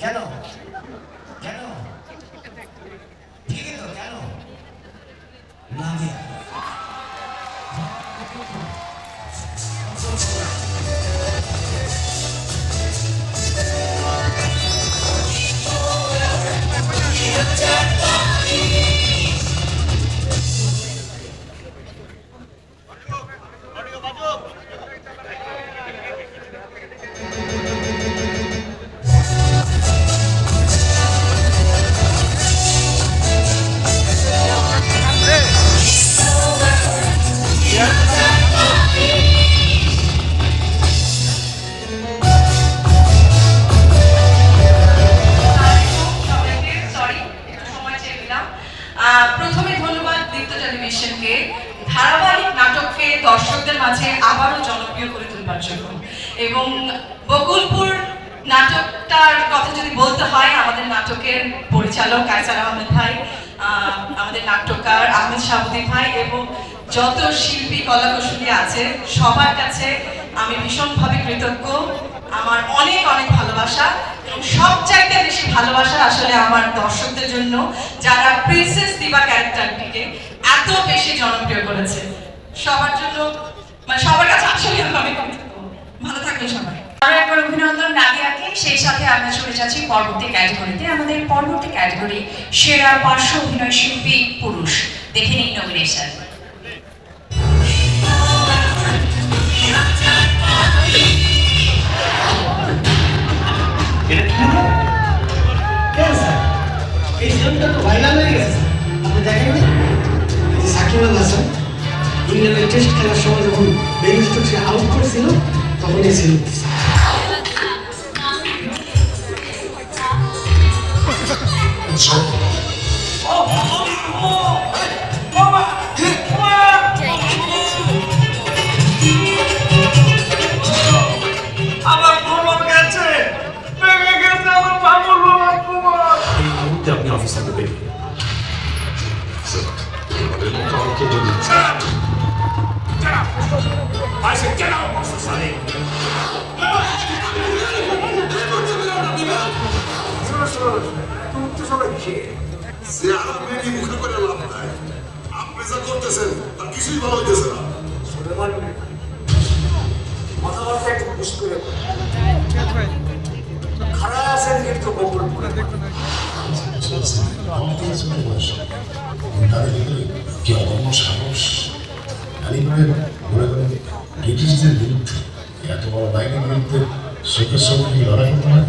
কেন কেন ঠিকই তো কেন না দিয়া প্রথমে ধন্যবাদ দীপ্ত টেলিভিশনকে। ধারাবাহিক নাটককে দর্শকদের মাঝে আবারও জনপ্রিয় করে তুলবার জন্য। এবং বকুলপুর নাটকটার কথা যদি বলতে হয়, আমাদের নাটকের পরিচালক কায়সার আহমেদ ভাই আমাদের নাট্যকার আহমেদ শাহবুদ্দি ভাই এবং যত শিল্পী কলাকুশলী আছে, সবার কাছে আমি ভীষণভাবে কৃতজ্ঞ। আমার অনেক অনেক ভালোবাসা এবং সব চাইতে বেশি ভালোবাসা আসলে আমার দর্শকদের জন্য, যারা প্রিন্সেস দিবা ক্যারেক্টারটিকে এত বেশি জনপ্রিয় করেছে। সবার জন্য মানে সবার কাছে আসলে আমি। ভালো থাকবেন সবাই। আরও একবার অভিনন্দন নাদিয়াকে, সেই সাথে আমরা চলে যাচ্ছি পরবর্তী ক্যাটাগরিতে আমাদের পরবর্তী ক্যাটাগরি সেরা পার্শ্ব অভিনয় শিল্পী পুরুষ। দেখে নিন নমিনেশন এই সিজনটা তো ভাইরাল হয়ে গেছে আপনি দেখেন না? এই যে সাকিব আল হাসান ইংল্যান্ডের টেস্ট খেলার সময় যখন বেন স্টোকসকে আউট করেছিল তখন এই আমার I said, get out! শোনো শোনো তুমি তো সবাই খেয়ে চেহারা মেনে মুখে করে লাভ নাই আপনি যা করতেছেন তা কিছুই ভালো হইতেছে না সুলেমান কথাবার্তা একটু বুঝ করে। খারাপ আছেন কিন্তু তার ভিতরে কি অদম্য সাহস করে করেন ব্রিটিশদের বিরুদ্ধে এত বড় বাহিনীর বিরুদ্ধে চোখের সঙ্গে কি লড়াই করতে হয়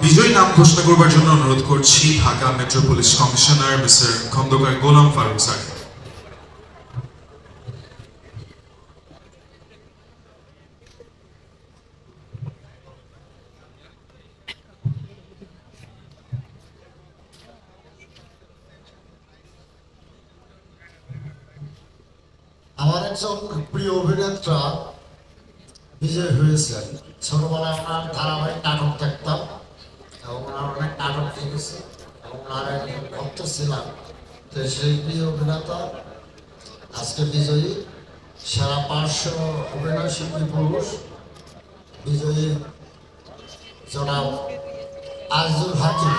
বিজয় নাম ঘোষণা করবার জন্য অনুরোধ করছি Dhaka metropolis commissioner mister Khandakar Golam Faruk sir আমার একজন প্রিয় অভিনেতা বিজয় হয়েছেন ছোটবেলায় ওনার ধারাবাহিক নাটক দেখতাম এবং ওনার অনেক নাটক দেখেছি এবং ওনার একজন ভক্ত ছিলাম। তো সেই প্রিয় অভিনেতা আজকে বিজয়ী, সারা পার্শ্ব অভিনয় শিল্পী পুরুষ বিজয়ী জনাব আজুল হাকিম।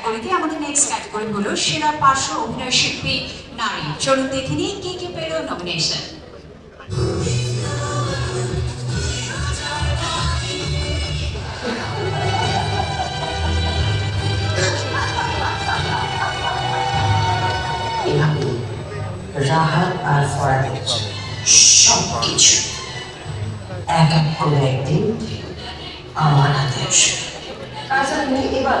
ক্যাটাগরিতে আমাদের নেক্সট ক্যাটাগরি হলো সেরা পার্শ্ব অভিনয় শিল্পী নারী। চলুন দেখে নিই কে কে পেল নমিনেশন রাহাত আর ফরাদের সব কিছু এক এক করে একদিন আমার হাতে আসে। কাজটা তুমি এবার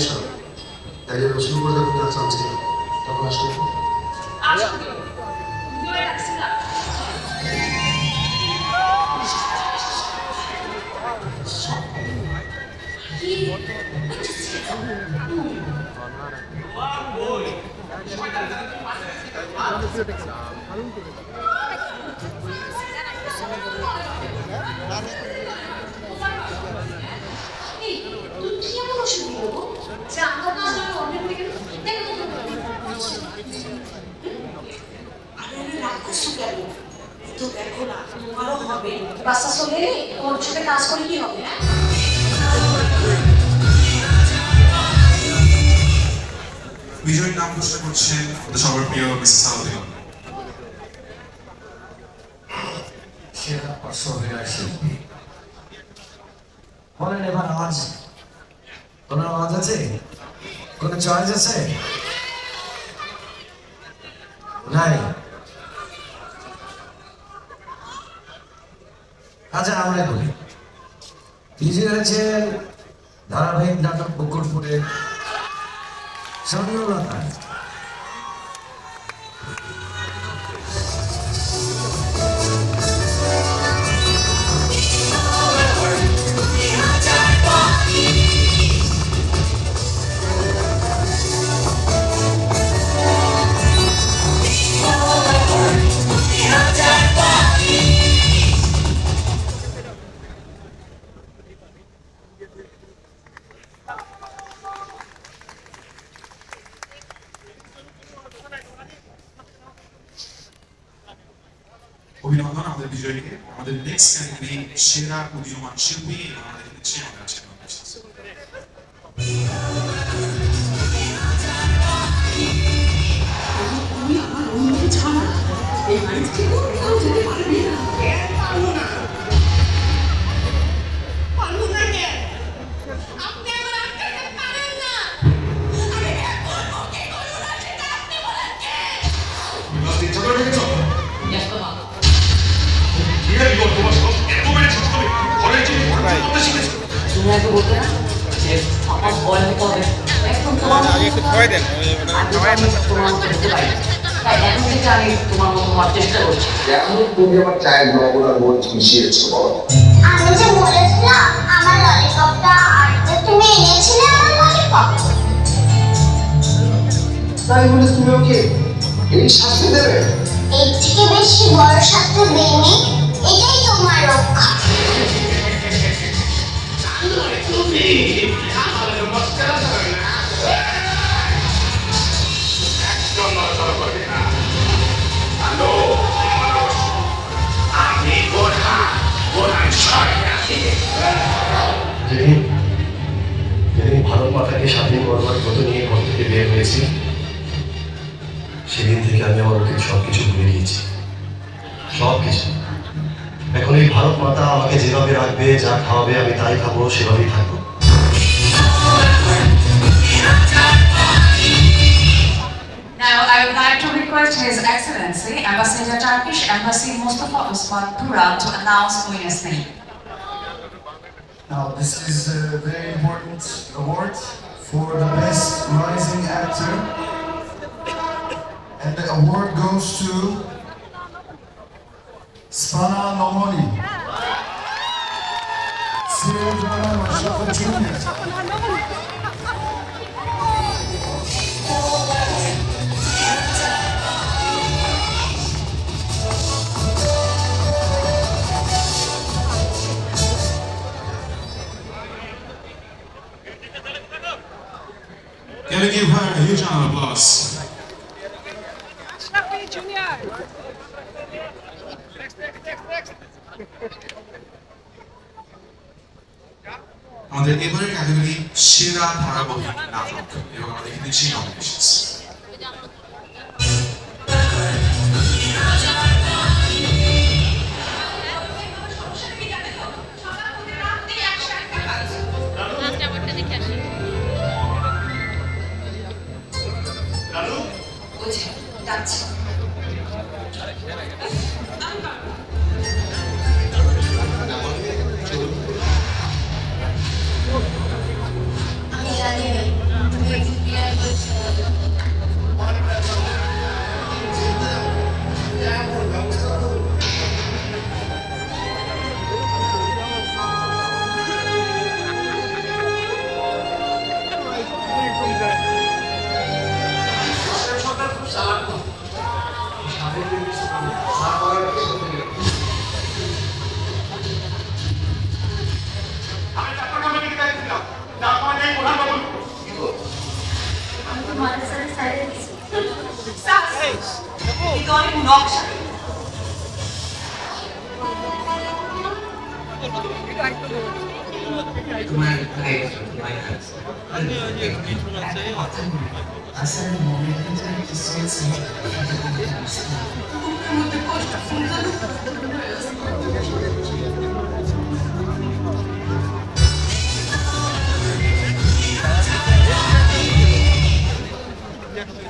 সাল তাই জন্য শুরু করে যখন তখন আসলে এই, তুই কি এমন অসুবিধা গো? যে আমরা না জানি অন্যের থেকে দেখো তো আরে আরে রাগ করছ কেন তো দেখো না তোমারও হবে বাচ্চা চলে ওর সাথে কাজ করে কি হবে হ্যাঁ? বিজয়ীর নাম ঘোষণা করছেন সবার প্রিয় মিসেস সাউদিন সেরা পার্শ্ব অভিনয় শিল্পী বলেন এবার আওয়াজ। কোনো আওয়াজ আছে? কোনো চয়েস আছে? নাই। আচ্ছা আমরা বলি বিজয় হয়েছে ধারাবাহিক নাটক বকুলপুরের স্বর্ণলতা ক্যাটাগরি সেরা উদীয়মান শিল্পী আমাদের। তুমি আমার ছাড়া এই বাড়ি তুমি আগে বলতে না যে এখন তোমার আগে একটু খাওয়াই তোমার এখন থেকে আমি তোমার মতো হওয়ার চেষ্টা করছি তুমি আমার চায়ের লবণ আর মরিচ মিশিয়েছো তাই বলে তুমি ওকে এই দেবে এর থেকে বেশি বড় শাস্তি দেয়নি এটাই তোমার রক্ষা। যেদিন যেদিন ভারত মাতাকে স্বাধীন করবার ব্রত নিয়ে ঘর থেকে বের হয়েছি, সেদিন থেকে আমি আমার অতীত সব কিছু ভুলে গিয়েছি। সব কিছু এখন এই ভারত মাতা আমাকে যেভাবে রাখবে, যা খাওয়াবে, আমি তাই খাব, সেভাবেই থাকব। Now, I would like to request His Excellency, Ambassador Turkish Embassy Mustafa Osman Turan to announce winner's name. Now, this is a very important award for the best rising actor. And the award goes to Spana Nomoni. Cyril. A huge round of applause? আমাদের এবারের category সেরা ধারাবাহিক নাটক এবং আমাদের দিচ্ছি nominations বুঝে যাচ্ছি। তোমার মনে বুকের মধ্যে কষ্ট সুন্দর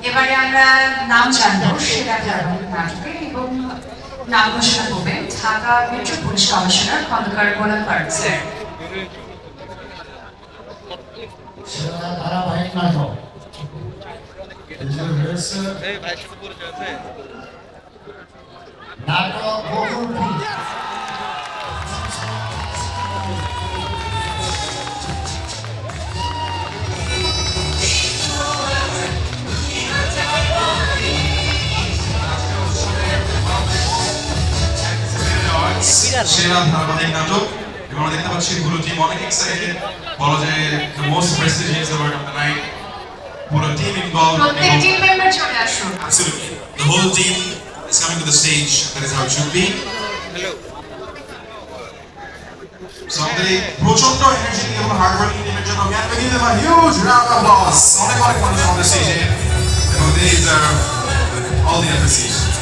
এবারে আমরা নাম জানব সেরা ধারাবাহিক নাটকের এবং নাম ঘোষণা করবেন Dhaka police commissioner Khandakar Golam sir. 제가 알아봐 있나요? 그래서. 나도 목을 빌 신랑 바라보는 남쪽 এবং আমরা দেখতে পাচ্ছি পুরো টিম অনেক এক্সাইটেড বলা যায় most prestigious award of the night পুরো টিম ইনভলভ প্রত্যেক টিম মেম্বার চলে আসুন Absolutely. The whole team is coming to the stage. That is how it should be. So আমাদের এই প্রচন্ড এনার্জি এবং হার্ড ওয়ার্কিং টিমের জন্য জ্ঞান বেরিয়ে দেওয়া হিউজ রাউন্ড অফ applause. অনেক অনেক মানুষ আমাদের স্টেজে এবং they deserve all the appreciation.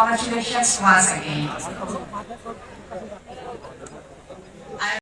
এবং সেই সাথে কংগ্রাচুলেশনস ওয়ান্স অ্যাগেইন